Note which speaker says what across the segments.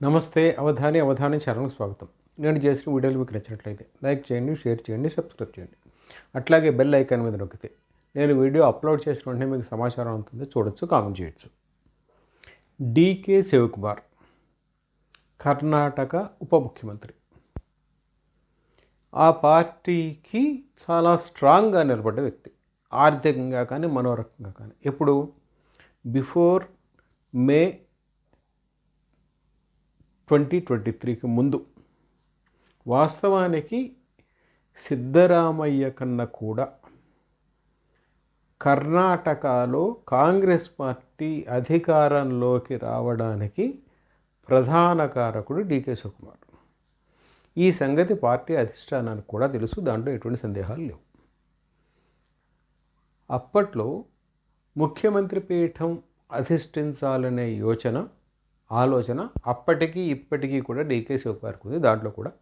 Speaker 1: నమస్తే అవధాని అవధాని ఛానల్కి స్వాగతం. నేను చేసిన వీడియోలు మీకు నచ్చినట్లయితే లైక్ చేయండి షేర్ చేయండి సబ్స్క్రైబ్ చేయండి. అట్లాగే బెల్ ఐకాన్ మీద నొక్కితే నేను వీడియో అప్లోడ్ చేసిన వెంటనే మీకు సమాచారం అవుతుంది చూడొచ్చు కామెంట్ చేయొచ్చు. డీకే శివకుమార్ కర్ణాటక ఉప ముఖ్యమంత్రి. ఆ పార్టీకి చాలా స్ట్రాంగ్గా నిలబడ్డ వ్యక్తి. ఆర్థికంగా కానీ మనోరకంగా కానీ. ఎప్పుడు? బిఫోర్ మే ట్వంటీ ట్వంటీ త్రీకి ముందు. వాస్తవానికి సిద్ధరామయ్య కన్నా కూడా కర్ణాటకలో కాంగ్రెస్ పార్టీ అధికారంలోకి రావడానికి ప్రధాన కారకుడు డీకే శివకుమార్. ఈ సంగతి పార్టీ అధిష్టానానికి కూడా తెలుసు దాంట్లో ఎటువంటి సందేహాలు లేవు. అప్పట్లో ముఖ్యమంత్రి పీఠం అధిష్ఠించాలనే యోచన ఆలోచన అప్పటికీ ఇప్పటికీ కూడా డీకే శివకుమార్కి ఉంది. దాంట్లో కూడా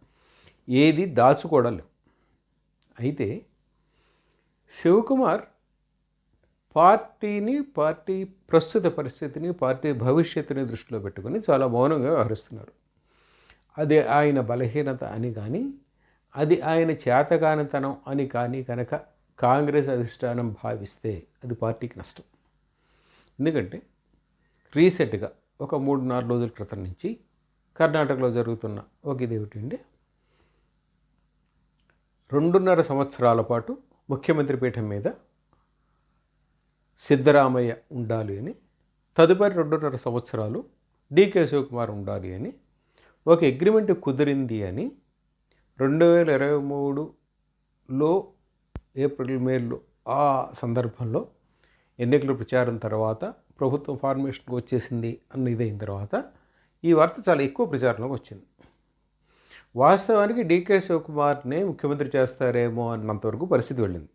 Speaker 1: ఏది దాచుకోవడం అయితే శివకుమార్ పార్టీని పార్టీ ప్రస్తుత పరిస్థితిని పార్టీ భవిష్యత్తుని దృష్టిలో పెట్టుకొని చాలా మౌనంగా వ్యవహరిస్తున్నారు. అది ఆయన బలహీనత అని కానీ అది ఆయన చేతగానితనం అని కానీ కనుక కాంగ్రెస్ అధిష్టానం భావిస్తే అది పార్టీకి నష్టం. ఎందుకంటే రీసెంట్గా ఒక మూడు నాలుగు రోజుల క్రితం నుంచి కర్ణాటకలో జరుగుతున్న ఒక ఇదేమిటండి రెండున్నర సంవత్సరాల పాటు ముఖ్యమంత్రి పీఠం మీద సిద్ధరామయ్య ఉండాలి అని తదుపరి రెండున్నర సంవత్సరాలు డికే శివకుమార్ ఉండాలి అని ఒక అగ్రిమెంట్ కుదిరింది అని రెండు వేల ఇరవై మూడులో ఏప్రిల్ మేలో ఆ సందర్భంలో ఎన్నికల ప్రచారం తర్వాత ప్రభుత్వం ఫార్మేషన్కి వచ్చేసింది అన్న ఇదైన తర్వాత ఈ వార్త చాలా ఎక్కువ ప్రచారంలోకి వచ్చింది. వాస్తవానికి డీకే శివకుమార్నే ముఖ్యమంత్రి చేస్తారేమో అన్నంతవరకు పరిస్థితి వెళ్ళింది.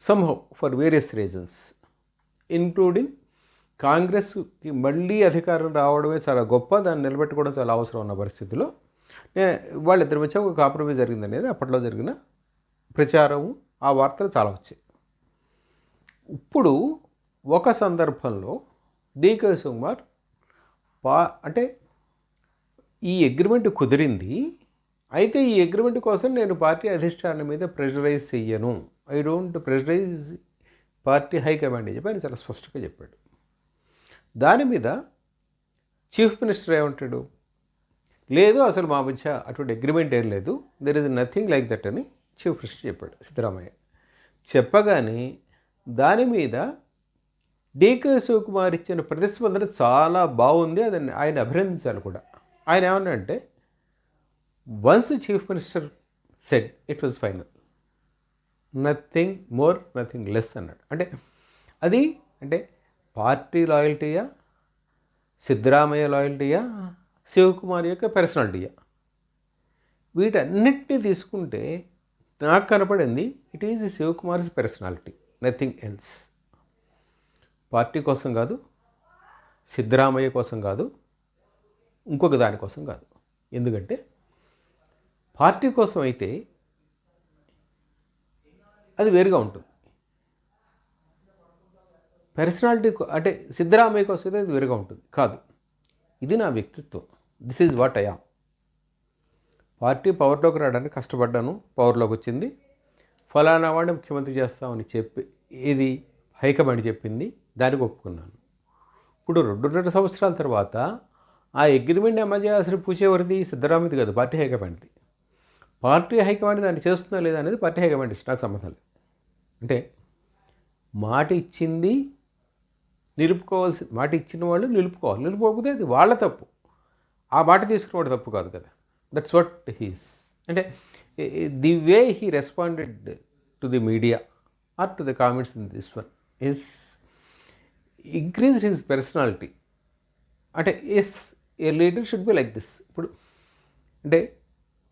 Speaker 1: Somehow for various reasons including కాంగ్రెస్కి మళ్ళీ అధికారం రావడమే చాలా గొప్ప దాన్ని నిలబెట్టుకోవడం చాలా అవసరం ఉన్న పరిస్థితిలో నే- వాళ్ళిద్దరి మధ్య ఒక కాంప్రమైజ్ జరిగింది అనేది అప్పట్లో జరిగిన ప్రచారము ఆ వార్తలు చాలా వచ్చాయి. ఇప్పుడు ఒక సందర్భంలో డీకే సుకుమార్ పా అంటే ఈ అగ్రిమెంట్ కుదిరింది అయితే ఈ అగ్రిమెంట్ కోసం నేను పార్టీ అధిష్టానం మీద ప్రెషరైజ్ చెయ్యను. I don't pressurise party high command అని చెప్పి ఆయన చాలా స్పష్టంగా చెప్పాడు. దాని మీద చీఫ్ మినిస్టర్ ఏమంటాడు? లేదు అసలు మా మధ్య అటువంటి అగ్రిమెంట్ ఏం లేదు. There is nothing like that అని చీఫ్ మినిస్టర్ చెప్పాడు. సిద్ధరామయ్య చెప్పగానే దాని మీద డీకే శివకుమార్ ఇచ్చిన ప్రతిస్పందన చాలా బాగుంది. అది ఆయన అభినందించాలి కూడా. ఆయన ఏమన్నా అంటే once chief minister said it was final nothing more nothing less అన్నాడు. అంటే అది అంటే పార్టీ లాయల్టీయా సిద్ధరామయ్య లాయల్టీయా శివకుమార్ యొక్క పర్సనాలిటీయా వీటన్నిటినీ తీసుకుంటే నాకు కనపడింది it is Shivakumar's personality nothing else party కోసం కాదు సిద్ధరామయ్య కోసం కాదు ఇంకొక దానికోసం కాదు. ఎందుకంటే పార్టీ కోసం అయితే అది వేరుగా ఉంటుంది. పర్సనాలిటీ అంటే సిద్ధరామయ్య కోసం అయితే అది వేరుగా ఉంటుంది. కాదు ఇది నా వ్యక్తిత్వం. This is what I am party పవర్లోకి రావడానికి కష్టపడ్డాను పవర్లోకి వచ్చింది. ఫలానా వాడిని ముఖ్యమంత్రి చేస్తామని చెప్పి ఇది హైకమాండ్ చెప్పింది దానికి ఒప్పుకున్నాను. ఇప్పుడు రెండున్నర సంవత్సరాల తర్వాత ఆ అగ్రిమెంట్ అమలు చేయాల్సిన పూచేవరిది సిద్ధరామయ్యది కాదు పార్టీ హైకమాండ్ది. పార్టీ హైకమాండ్ దాన్ని చేస్తుందా లేదా అనేది పార్టీ హైకమాండ్ ఇష్టం నాకు సంబంధం లేదు. అంటే మాట ఇచ్చింది నిలుపుకోవాల్సి మాట ఇచ్చిన వాళ్ళు నిలుపుకోవాలి. నిలుపుకోకపోతే అది వాళ్ళ తప్పు. ఆ మాట తీసుకున్నవాడు తప్పు కాదు కదా. దట్స్ వాట్ హీస్ అంటే the way he responded to the media or to the comments in this one is increased his personality అంటే as a leader should be like this ఇప్పుడు అంటే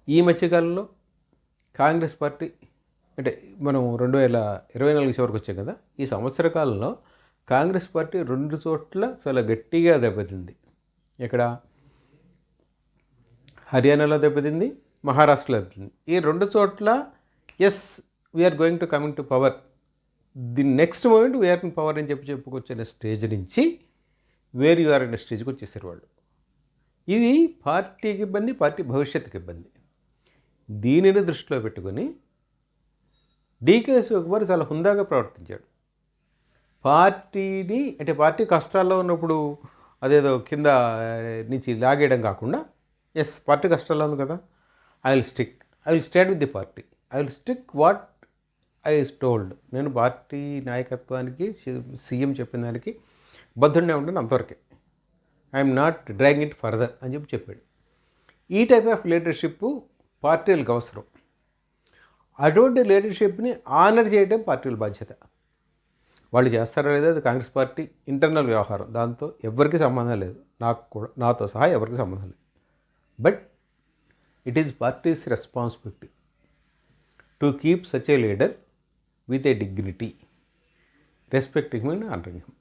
Speaker 1: ఈ మధ్యకాలంలో కాంగ్రెస్ పార్టీ అంటే మనం రెండు వేల ఇరవై నాలుగు చివరికి వచ్చాం కదా ఈ సంవత్సర కాలంలో కాంగ్రెస్ పార్టీ రెండు చోట్ల చాలా గట్టిగా దెబ్బతింది. ఇక్కడ హర్యానాలో దెబ్బతింది మహారాష్ట్రలో దెబ్బతింది. ఈ రెండు చోట్ల as we are going to coming to power the next moment we are in power అని చెప్పి చెప్పుకొచ్చిన స్టేజ్ నుంచి వేర్ యు ఆర్ అనే స్టేజ్కి వచ్చేసారు వాళ్ళు. ఇది పార్టీకి ఇబ్బంది పార్టీ భవిష్యత్తుకి ఇబ్బంది. దీనిని దృష్టిలో పెట్టుకొని డీకే శివకుమార్ చాలా హుందాగా ప్రవర్తించాడు. పార్టీని అంటే పార్టీ కష్టాల్లో ఉన్నప్పుడు అదేదో కింద నుంచి లాగేయడం కాకుండా ఎస్ పార్టీ కష్టాల్లో ఉంది కదా I will stick I will stand with the party I will stick what I told. నేను పార్టీ నాయకత్వానికి సీఎం చెప్పిన దానికి బద్ధుడినే ఉంటాను అంతవరకే. I'm not drawing it further అని చెప్పి చెప్పాడు. ఈ టైప్ ఆఫ్ లీడర్షిప్ పార్టీలకు అవసరం. అటువంటి లీడర్షిప్ని ఆనర్ చేయడం పార్టీల బాధ్యత. వాళ్ళు చేస్తారో లేదా అది కాంగ్రెస్ పార్టీ ఇంటర్నల్ వ్యవహారం. దాంతో ఎవరికి సంబంధం లేదు. నాకు కూడా నాతో సహా ఎవరికి సంబంధం లేదు. But it is party's responsibility. To keep such a leader with a dignity, respecting him and honoring him.